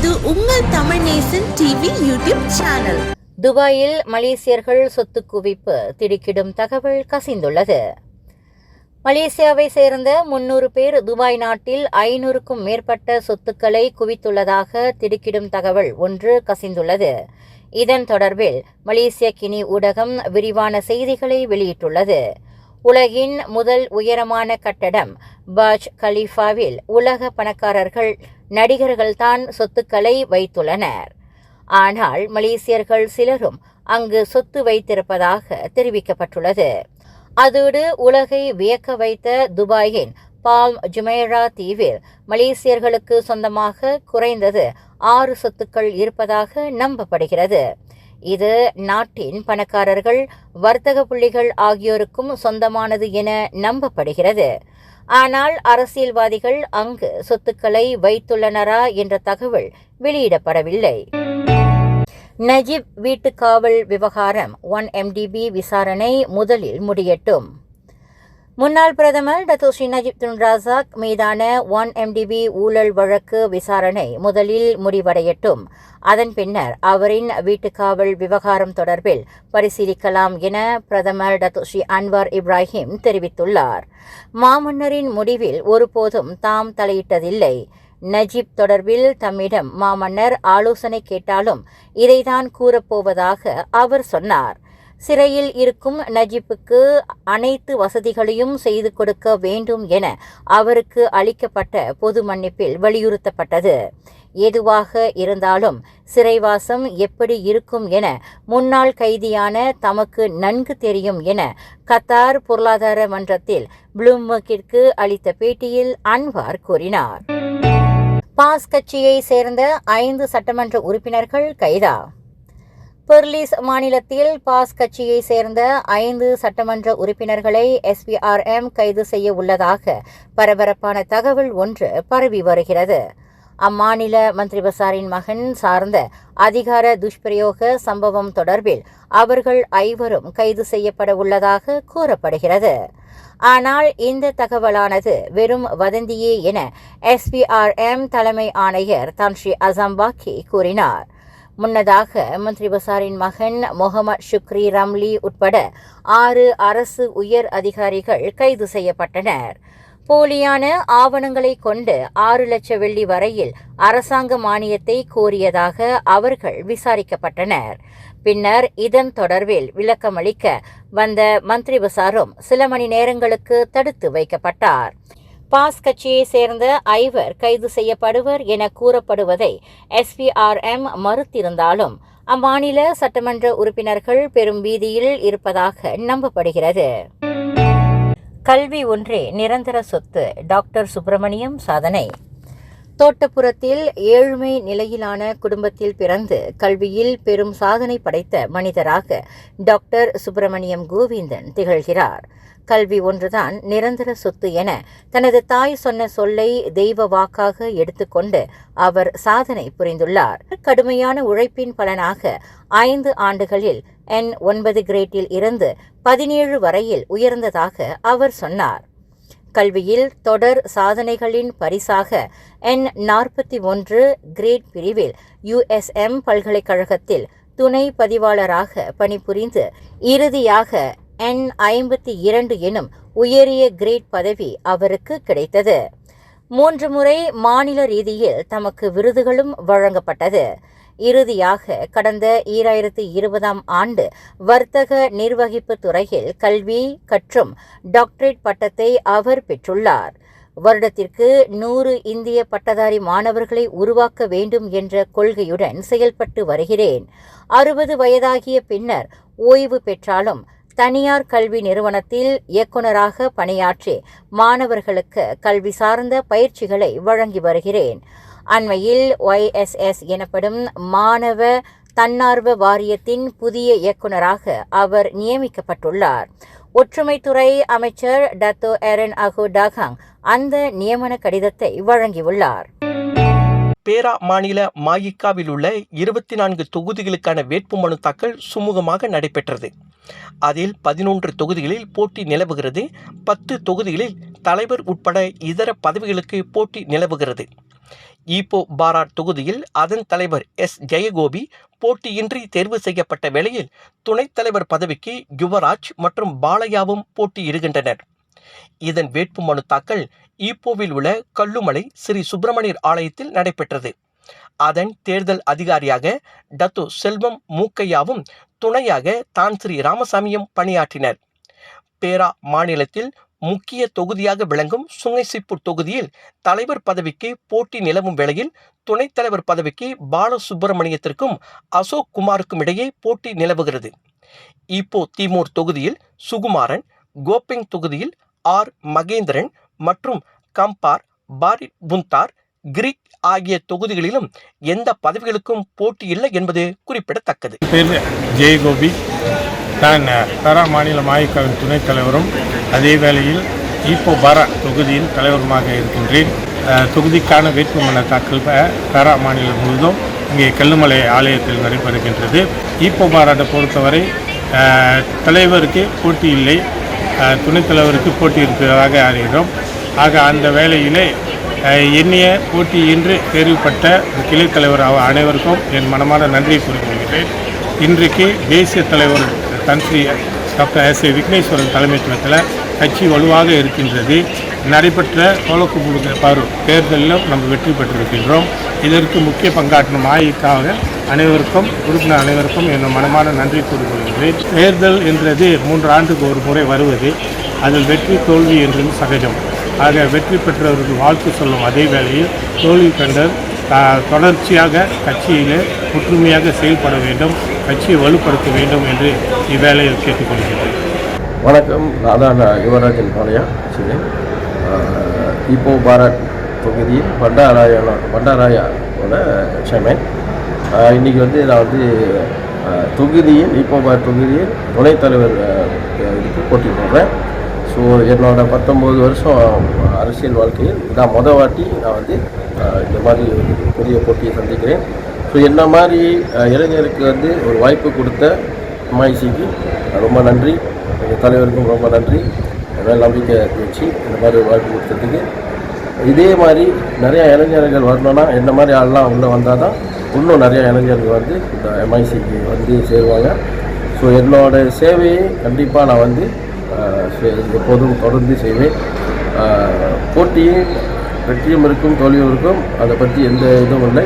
இது உங்கள் Tamil Nesan TV YouTube channel. துபாயில் மலேசியர்கள் சொத்து குவிப்பு திடுக்கிடும் தகவல் கசிந்துள்ளது. மலேசியாவை சேர்ந்த முன்னூறு பேர் துபாய் நாட்டில் ஐநூறுக்கும் மேற்பட்ட சொத்துக்களை குவித்துள்ளதாக திடுக்கிடும் தகவல் ஒன்று கசிந்துள்ளது. இதன் தொடர்பில் மலேசிய கினி ஊடகம் விரிவான செய்திகளை வெளியிட்டுள்ளது. உலகின் முதல் உயரமான கட்டடம் பாஜ் கலீஃபாவில் உலக பணக்காரர்கள் நடிகர்கள்தான் சொத்துக்களை வைத்துள்ளனர். ஆனால் மலேசியர்கள் சிலரும் அங்கு சொத்து வைத்திருப்பதாக தெரிவிக்கப்பட்டுள்ளது. அதோடு உலகை வியக்க வைத்த துபாயின் பால்ம் ஜுமேரா தீவில் மலேசியர்களுக்கு சொந்தமாக குறைந்தது ஆறு சொத்துக்கள் இருப்பதாக நம்பப்படுகிறது. இது நாட்டின் பணக்காரர்கள் வர்த்தக புள்ளிகள் ஆகியோருக்கும் சொந்தமானது என நம்பப்படுகிறது. ஆனால் அரசியல்வாதிகள் அங்கு சொத்துக்களை வைத்துள்ளனரா என்ற தகவல் வெளியிடப்படவில்லை. நஜீப் வீட்டு காவல் விவகாரம் ஒன் எம்டிபி விசாரணை முதலில் முடியட்டும். முன்னாள் பிரதமர் டத்தோஸ்ரீ நஜிப் துன் ராசாக் மீதான ஒன் எம்டிபி ஊழல் வழக்கு விசாரணை முதலில் முடிவடையட்டும். அதன் பின்னர் அவரின் வீட்டுக்காவல் விவகாரம் தொடர்பில் பரிசீலிக்கலாம் என பிரதமர் டத்தோஸ்ரீ அன்வார் இப்ராஹிம் தெரிவித்துள்ளார். மாமன்னரின் முடிவில் ஒருபோதும் தாம் தலையிட்டதில்லை. நஜீப் தொடர்பில் தம்மிடம் மாமன்னர் ஆலோசனை கேட்டாலும் இதைதான் கூறப்போவதாக அவர் சொன்னார். சிறையில் இருக்கும் நஜீப்புக்கு அனைத்து வசதிகளையும் செய்து கொடுக்க வேண்டும் என அவருக்கு அளிக்கப்பட்ட பொது மன்னிப்பில் வலியுறுத்தப்பட்டது. எதுவாக இருந்தாலும் சிறைவாசம் எப்படி இருக்கும் என முன்னாள் கைதியான தமக்கு நன்கு தெரியும் என கத்தார் பொருளாதார மன்றத்தில் ப்ளூம்பர்கிற்கு அளித்த பேட்டியில் அன்வார் கூறினார். பாஸ் கட்சியை சேர்ந்த ஐந்து சட்டமன்ற உறுப்பினர்கள் கைதா பெர்லிஸ் மாநிலத்தில் பாஸ் கட்சியை சேர்ந்த ஐந்து சட்டமன்ற உறுப்பினர்களை எஸ்பிஆர்எம் கைது செய்ய உள்ளதாக பரபரப்பான தகவல் ஒன்று பரவி வருகிறது. அம்மாநில மந்திரி பசாரின் மகன் சார்ந்த அதிகார துஷ்பிரயோக சம்பவம் தொடர்பில் அவர்கள் ஐவரும் கைது செய்யப்பட உள்ளதாக கூறப்படுகிறது. ஆனால் இந்த தகவலானது வெறும் வதந்தியே என எஸ்பிஆர்எம் தலைமை ஆணையர் தன்ஸ்ரீ அசாம்பாக்கி கூறினார். முன்னதாக மந்திரி பசாரின் மகன் முகமது ஷுக்ரி ரம்லி உட்பட ஆறு அரசு உயர் அதிகாரிகள் கைது செய்யப்பட்டனர். போலியான ஆவணங்களை கொண்டு ஆறு லட்சம் வெள்ளி வரையில் அரசாங்க மானியத்தை கோரியதாக அவர்கள் விசாரிக்கப்பட்டனர். பின்னர் இதன் தொடர்பில் விளக்கமளிக்க வந்த மந்திரி பசாரும் சில மணி நேரங்களுக்கு தடுத்து வைக்கப்பட்டார். பாஸ் கட்சியை சேர்ந்த ஐவர் கைது செய்யப்படுவர் என கூறப்படுவதை எஸ்பிஆர்எம் மறுத்திருந்தாலும் அம்மாநில சட்டமன்ற உறுப்பினர்கள் பெரும் வீதியில் இருப்பதாக நம்பப்படுகிறது. கல்வி ஒன்றே நிரந்தர சொத்து. டாக்டர் சுப்பிரமணியம் சாதனை. தோட்டப்புறத்தில் ஏழ்மை நிலையிலான குடும்பத்தில் பிறந்து கல்வியில் பெரும் சாதனை படைத்த மனிதராக டாக்டர் சுப்பிரமணியம் கோவிந்தன் திகழ்கிறார். கல்வி ஒன்றுதான் நிரந்தர சொத்து என தனது தாய் சொன்ன சொல்லை தெய்வ வாக்காக எடுத்துக்கொண்டு அவர் சாதனை புரிந்துள்ளார். கடுமையான உழைப்பின் பலனாக ஐந்து ஆண்டுகளில் என் ஒன்பது கிரேட்டில் இருந்து பதினேழு வரையில் உயர்ந்ததாக அவர் சொன்னார். கல்வியில் தொடர் சாதனைகளின் பரிசாக என் நாற்பத்தி ஒன்று கிரேட் பிரிவில் யுஎஸ்எம் பல்கலைக்கழகத்தில் துணை பதிவாளராக பணிபுரிந்து இறுதியாக என் ஐம்பத்தி இரண்டு எனும் உயரிய கிரேட் பதவி அவருக்கு கிடைத்தது. மூன்று முறை மாநில ரீதியில் தமக்கு விருதுகளும் வழங்கப்பட்டது. இறுதியாக கடந்த ஈராயிரத்தி இருபதாம் ஆண்டு வர்த்தக நிர்வகிப்பு துறையில் கல்வி கற்றும் டாக்டரேட் பட்டத்தை அவர் பெற்றுள்ளார். வருடத்திற்கு நூறு இந்திய பட்டதாரி மாணவர்களை உருவாக்க வேண்டும் என்ற கொள்கையுடன் செயல்பட்டு வருகிறேன். அறுபது வயதாகிய பின்னர் ஓய்வு பெற்றாலும் தனியார் கல்வி நிறுவனத்தில் இயக்குநராக பணியாற்றி மாணவர்களுக்கு கல்வி சார்ந்த பயிற்சிகளை வழங்கி வருகிறேன். அண்மையில் ஒய்எஸ்எஸ் எனப்படும் மாணவ தன்னார்வ வாரியத்தின் புதிய இயக்குநராக அவர் நியமிக்கப்பட்டுள்ளார். ஒற்றுமைத்துறை அமைச்சர் டத்தோ எரன் அகோ டாகாங் அந்த நியமன கடிதத்தை வழங்கியுள்ளார். பேரா மாநில மாயிக்காவில் உள்ள இருபத்தி நான்கு தொகுதிகளுக்கான வேட்புமனு தாக்கல் சுமூகமாக நடைபெற்றது. அதில் பதினொன்று தொகுதிகளில் போட்டி நிலவுகிறது. பத்து தொகுதிகளில் தலைவர் உட்பட இதர பதவிகளுக்கு போட்டி நிலவுகிறது. ஈப்போ பாராட் தொகுதியில் அதன் தலைவர் எஸ். ஜெயகோபி போட்டியின்றி தேர்வு செய்யப்பட்ட வேளையில் துணைத் தலைவர் பதவிக்கு யுவராஜ் மற்றும் பாலையாவும் போட்டியிடுகின்றனர். இதன் வேட்புமனு தாக்கல் ஈப்போவில் உள்ள கல்லுமலை ஸ்ரீ சுப்பிரமணியர் ஆலயத்தில் நடைபெற்றது. அதன் தேர்தல் அதிகாரியாக டத்து செல்வம் மூக்கையாவும் துணையாக தான் ஸ்ரீ ராமசாமியும் பணியாற்றினர். பேரா மாநிலத்தில் முக்கிய தொகுதியாக விளங்கும் சுங்கைசிப்பூர் தொகுதியில் தலைவர் பதவிக்கு போட்டி நிலவும் வேளையில் துணைத் தலைவர் பதவிக்கு பாலசுப்பிரமணியத்திற்கும் அசோக் குமாருக்கும் இடையே போட்டி நிலவுகிறது. இப்போ திமூர் தொகுதியில் சுகுமாரன் கோபிங் தொகுதியில் ஆர். மகேந்திரன் மற்றும் கம்பார் பாரிட் புந்தார் கிரிக் ஆகிய தொகுதிகளிலும் எந்த பதவிகளுக்கும் போட்டி இல்லை என்பது குறிப்பிடத்தக்கது. பேர் ஜெயகோபி நான் தரா மாநில மாயக்காவின் துணைத் தலைவரும் அதே வேளையில் ஈப்போ பாரா தொகுதியின் தலைவருமாக இருக்கின்றேன். தொகுதிக்கான வேட்புமனு தாக்கல் பெரா தரா மாநிலம் முழுவதும் இங்கே கல்லுமலை ஆலயத்தில் நடைபெறுகின்றது. ஈப்போ மாநாட்டை பொறுத்தவரை தலைவருக்கு போட்டி இல்லை. துணைத்தலைவருக்கு துணைத் தலைவருக்கு அறிகிறோம். ஆக அந்த வேளையிலே என்னைய போட்டி என்று தேர்வுப்பட்ட கிளை தலைவர் அவ- அனைவருக்கும் என் மனமான நன்றியை கூறிக்கொள்கிறேன். இன்றைக்கு தேசிய தலைவர் Tan Sri doctor S A Vigneswaran தலைமைத்துவத்தில் கட்சி வலுவாக இருக்கின்றது. நடைபெற்ற சோழக்குமுக பரு தேர்தலில் நம்ம வெற்றி பெற்றிருக்கின்றோம். இதற்கு முக்கிய பங்காற்றும் ஆயிக்காக அனைவருக்கும் உறுப்பினர் அனைவருக்கும் என் மனமான நன்றி கூறிக்கொள்கிறேன். தேர்தல் என்றது மூன்று ஆண்டுக்கு ஒரு முறை வருவது அதில் வெற்றி தோல்வி என்றும் சகஜம். ஆக வெற்றி பெற்றவர்கள் வாழ்த்து சொல்லும் அதே வேளையில் தோல்வி கண்டர் தொடர்ச்சியாக கட்சியிலே ஒற்றுமையாக செயல்பட வேண்டும் கட்சியை வலுப்படுத்த வேண்டும் என்று இவ்வேளையில் கேட்டுக்கொள்கிறேன். வணக்கம் நான் தான் யுவராஜன் பாளையா சிவன். இப்போ பாரத் தொகுதியில் பண்டாராயண பண்டாராயோட சேர்மேன் இன்றைக்கி வந்து நான் வந்து தொகுதியில் இப்போ பாரத் தொகுதியில் துணைத் தலைவர் இதுக்கு போட்டி போடுறேன் ஸோ என்னோடய பத்தொம்போது வருஷம் அரசியல் வாழ்க்கையில் இதான் மொதல் வாட்டி நான் வந்து இந்த மாதிரி புதிய பெரிய போட்டியை சந்திக்கிறேன். ஸோ என்ன மாதிரி இளைஞருக்கு வந்து ஒரு வாய்ப்பு கொடுத்த எம்ஐசிக்கு ரொம்ப நன்றி. எங்கள் தலைவருக்கும் ரொம்ப நன்றி. மேல் நம்பிக்கை வச்சு இந்த மாதிரி வாய்ப்பு கொடுத்ததுக்கு. இதே மாதிரி நிறையா இளைஞர்கள் வரணும்னா இந்த மாதிரி ஆள்லாம் உள்ளே வந்தால் தான் இன்னும் நிறையா இளைஞர்கள் வந்து இந்த எம்ஐசிக்கு வந்து சேருவாங்க. ஸோ என்னோட சேவையை கண்டிப்பாக நான் வந்து எப்போதும் தொடர்ந்து செய்வேன். போட்டியும் வெற்றியும் இருக்கும் தோல்வியும் இருக்கும். அதை பற்றி எந்த இதுவும் இல்லை.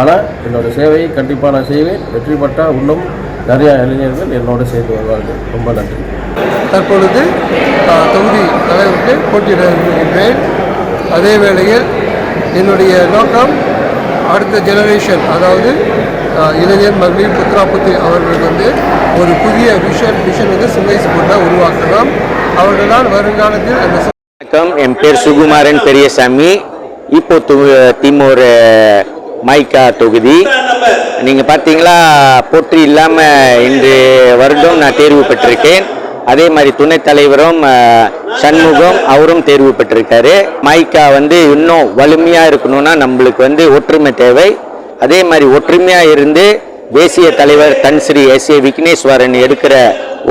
ஆனால் என்னோட சேவையை கண்டிப்பாக நான் செய்வேன். வெற்றி பெற்றால் இன்னும் நிறையா இளைஞர்கள் என்னோட சேர்ந்து வருவார்கள். ரொம்ப நன்றி. தற்பொழுது தொகுதி தலைவருக்கு போட்டியிட விரும்புகின்றேன் அதே வேளையில் என்னுடைய நோக்கம் அடுத்த ஜெனரேஷன் அதாவது இளைஞர் மகளிர் புத்ராபுத்தி அவர்களுக்கு வந்து ஒரு புதிய விஷன் விஷன் வந்து சிங்கைஸ்பூரில் உருவாக்கலாம். அவர்கள் தான் வருங்காலத்தில் அந்த வணக்கம். என் பேர் சுகுமாரன் பெரியசாமி. இப்போ து- திமுர் மைக்கா தொகுதி. நீங்கள் பார்த்தீங்களா போற்றி இல்லாமல் இன்று வருடம் நான் தேர்வு பெற்றிருக்கேன். அதே மாதிரி துணைத் தலைவரும் சண்முகம் அவரும் தேர்வு பெற்றிருக்காரு. மைக்கா வந்து இன்னும் வலிமையாக இருக்கணும்னா நம்மளுக்கு வந்து ஒற்றுமை தேவை. அதே மாதிரி ஒற்றுமையாக இருந்து தேசிய தலைவர் தன்ஸ்ரீ எஸ் ஏ விக்னேஸ்வரன் எடுக்கிற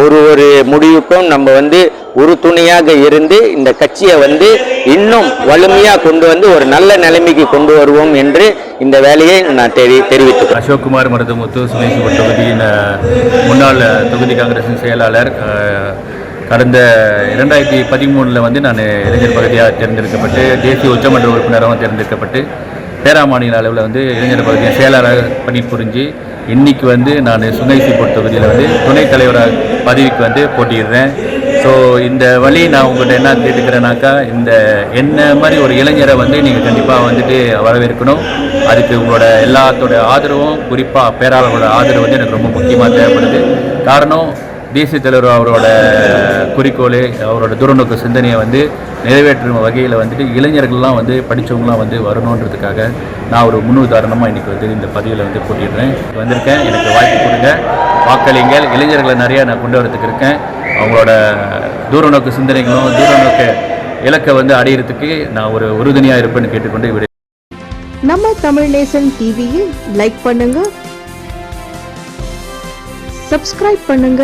ஒரு ஒரு முடிவுக்கும் நம்ம வந்து ஒரு துணையாக இருந்து இந்த கட்சியை வந்து இன்னும் வலிமையாக கொண்டு வந்து ஒரு நல்ல நிலைமைக்கு கொண்டு வருவோம் என்று இந்த வேலையை நான் தெரி தெரிவித்துக்கிறேன். அசோக்குமார் மருதமுத்து சுமேசிபுரம் தொகுதியின் முன்னாள் தொகுதி காங்கிரசின் செயலாளர். கடந்த இரண்டாயிரத்தி பதிமூணில் வந்து நான் இளைஞர் பகுதியாக தேர்ந்தெடுக்கப்பட்டு தேசிய உச்சமன்ற உறுப்பினராகவும் தேர்ந்தெடுக்கப்பட்டு பேரா மாநில அளவில் வந்து இளைஞர் பகுதியாக செயலாளராக பணிபுரிஞ்சு இன்னைக்கு வந்து நான் சுங்கைசிப்பூர் தொகுதியில் வந்து துணைத் தலைவராக பதவிக்கு வந்து போட்டிடுறேன் ஸோ இந்த வழி நான் உங்கள்கிட்ட என்ன கேட்டுக்கிறேனாக்கா இந்த என்ன மாதிரி ஒரு இளைஞரை வந்து நீங்கள் கண்டிப்பாக வந்துட்டு வரவேற்கணும். அதுக்கு உங்களோட எல்லாத்தோட ஆதரவும் குறிப்பாக பேராளர்களோட ஆதரவு வந்து எனக்கு ரொம்ப முக்கியமாக தேவைப்படுது. காரணம் தேசிய தலைவர் அவரோட குறிக்கோள் அவரோட தூரநோக்கு சிந்தனையை வந்து நிறைவேற்றும் வகையில் வந்துட்டு இளைஞர்கள்லாம் வந்து படித்தவங்களாம் வந்து வரணுன்றதுக்காக நான் ஒரு முன்னுதாரணமாக இன்றைக்கி வந்து இந்த பதிவில் வந்து போட்டிடுறேன். வந்திருக்கேன். எனக்கு வாய்ப்பு கொடுங்க. வாக்களிங்கள். இளைஞர்களை நிறையா நான் கொண்டு வரதுக்கு இருக்கேன். அவங்களோட தூரநோக்கு சிந்தனைகளும் தூரநோக்கு இலக்கை வந்து அடையிறதுக்கு நான் ஒரு உறுதுணையாக இருப்பேன்னு கேட்டுக்கொண்டு விடை நம்ம தமிழ் நேசன் டிவியில் லைக் பண்ணுங்க. சப்ஸ்கிரைப் பண்ணுங்க.